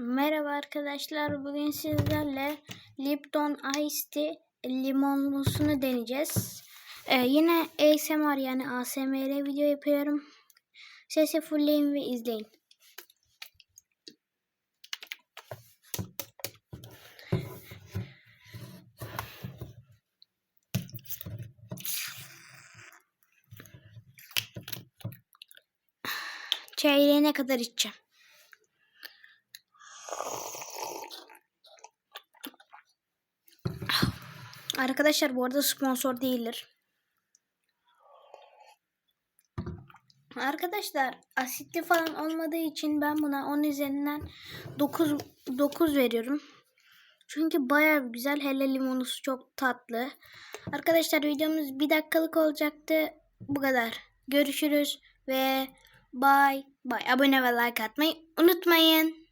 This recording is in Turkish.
Merhaba arkadaşlar. Bugün sizlerle Lipton Ice Tea limonlusunu deneyeceğiz. Ee, yine ASMR yani ASMR video yapıyorum. Sesi fullleyin ve izleyin. Çeyreğine kadar içeceğim. Arkadaşlar bu arada sponsor değildir. Arkadaşlar asitli falan olmadığı için ben buna 10 üzerinden 9 9 veriyorum. Çünkü bayağı güzel. Hele limonusu çok tatlı. Arkadaşlar videomuz bir dakikalık olacaktı. Bu kadar. Görüşürüz ve bye bye. Abone ve like atmayı unutmayın.